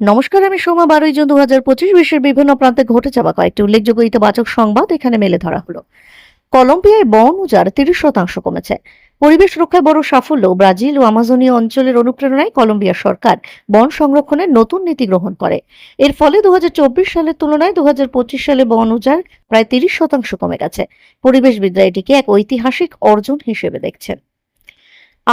নমস্কার, আমি সোমা বারোই জুন দু বিশ্বের বিভিন্ন প্রান্তে ঘটে যাওয়া কয়েকটি উল্লেখযোগ্য ইতিবাচক সংবাদ এখানে মেলে ধরা হলো। কলম্বিয়ায় বন উজাড় তিরিশ শতাংশ কমেছে। পরিবেশ রক্ষায় বড় সাফল্য, ব্রাজিল ও আমাজনীয় অঞ্চলের অনুপ্রেরণায় কলম্বিয়া সরকার বন সংরক্ষণের নতুন নীতি গ্রহণ করে। এর ফলে দু হাজার চব্বিশ সালের তুলনায় দু হাজার পঁচিশ সালে বন উজাড় প্রায় তিরিশ শতাংশ কমে গেছে। পরিবেশবিদরা এটিকে এক ঐতিহাসিক অর্জন হিসেবে দেখছেন।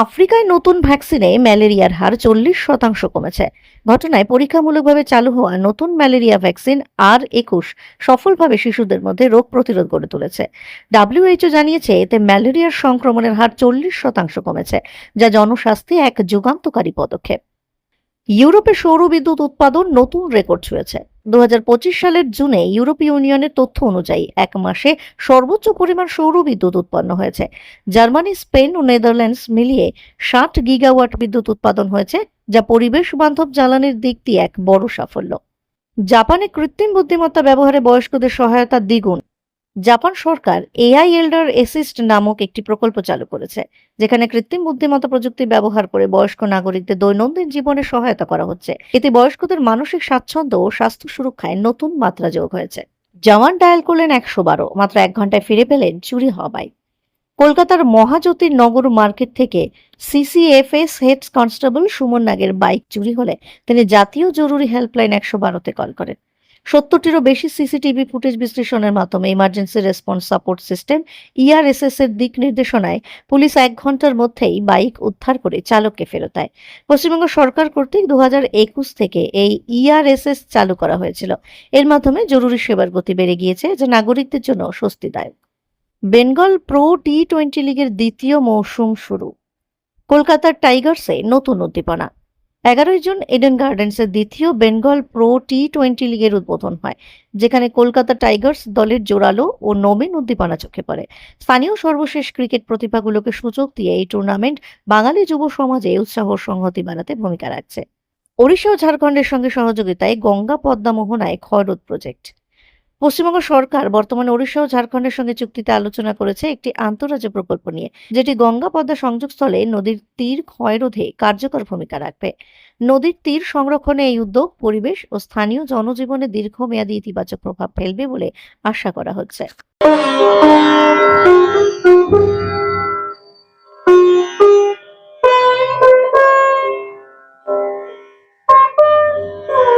আফ্রিকায় নতুন ভ্যাকসিনে ম্যালেরিয়ার হার চল্লিশ শতাংশ কমেছে। ঘটনায় পরীক্ষামূলকভাবে চালু হওয়া নতুন ম্যালেরিয়া ভ্যাকসিন আর একুশ সফলভাবে শিশুদের মধ্যে রোগ প্রতিরোধ গড়ে তুলেছে। ডাব্লিউএইচও জানিয়েছে, এতে ম্যালেরিয়ার সংক্রমণের হার চল্লিশ শতাংশ কমেছে, যা জনস্বাস্থ্যে এক যুগান্তকারী পদক্ষেপ। ইউরোপে সৌর বিদ্যুৎ উৎপাদন নতুন রেকর্ড ছুঁয়েছে। দু হাজার পঁচিশ সালের জুনে ইউরোপীয় ইউনিয়নের তথ্য অনুযায়ী এক মাসে সর্বোচ্চ পরিমাণ সৌর বিদ্যুৎ উৎপন্ন হয়েছে। জার্মানি, স্পেন ও নেদারল্যান্ডস মিলিয়ে ষাট গিগাওয়াট বিদ্যুৎ উৎপাদন হয়েছে, যা পরিবেশ বান্ধব জ্বালানির দিক দিয়ে এক বড় সাফল্য। জাপানে কৃত্রিম বুদ্ধিমত্তা ব্যবহারে বয়স্কদের সহায়তা দ্বিগুণ। জাপান সরকার এআই এল্ডার এসিস্ট নামক একটি প্রকল্প চালু করেছে, যেখানে কৃত্রিম বুদ্ধিমত্তা প্রযুক্তি ব্যবহার করে বয়স্ক নাগরিকদের দৈনন্দিন জীবনে সহায়তা করা হচ্ছে। এতে বয়স্কদের মানসিক স্বাচ্ছন্দ্য ও স্বাস্থ্য সুরক্ষায় নতুন মাত্রা যোগ হয়েছে। জওয়ান ডায়াল করলেন একশো বারো, মাত্র এক ঘন্টায় ফিরে পেলেন চুরি হওয়া বাইক। কলকাতার মহাজ্যোতির নগর মার্কেট থেকে সিসিএফএস হেড কনস্টেবল সুমন নাগের বাইক চুরি হলে তিনি জাতীয় জরুরি হেল্পলাইন একশো বারোতে কল করেন। সত্তরটিরও বেশি সিসিটিভি ফুটেজ বিশ্লেষণের মাধ্যমে emergency response support system ERSS এর দিক নির্দেশনায় পুলিশ এক ঘণ্টার মধ্যেই বাইক উদ্ধার করে চালককে ফেরত দেয়। পশ্চিমবঙ্গ সরকার কর্তৃক দু থেকে এই ইআরএসএস চালু করা হয়েছিল। এর মাধ্যমে জরুরি সেবার গতি বেড়ে গিয়েছে, যা নাগরিকদের জন্য স্বস্তিদায়ক। বেঙ্গল প্রো টি টোয়েন্টি লিগের দ্বিতীয় মৌসুম শুরু। কলকাতার টাইগার্সে নতুন উদ্দীপনা। এগারোই জুন এডেন গার্ডেন্সের দ্বিতীয় বেঙ্গল প্রো টি টোয়েন্টি লিগের উদ্বোধন হয়, যেখানে কলকাতা টাইগার্স দলের জোরালো ও নবীন উদ্দীপনা চোখে পড়ে। স্থানীয় সর্বশেষ ক্রিকেট প্রতিভাগুলোকে সুযোগ দিয়ে এই টুর্নামেন্ট বাঙালি যুব সমাজে উৎসাহ সংহতি বানাতে ভূমিকা রাখছে। ওড়িশা ও ঝাড়খণ্ডের সঙ্গে সহযোগিতায় গঙ্গা পদ্মা মোহনায় খয়রোদ প্রজেক্ট পশ্চিমবঙ্গ সরকার বর্তমানে ওড়িশা ও ঝাড়খণ্ডের সঙ্গে চুক্তিতে আলোচনা করেছে একটি আন্তঃরাজ্য প্রকল্প নিয়ে, যেটি গঙ্গা পদ্মা সংযোগস্থলে নদীর তীর ক্ষয়রোধে কার্যকর ভূমিকা রাখবে। নদীর তীর সংরক্ষণে এই উদ্যোগ পরিবেশ ও স্থানীয় জনজীবনে দীর্ঘমেয়াদী ইতিবাচক প্রভাব ফেলবে বলে আশা করা হচ্ছে।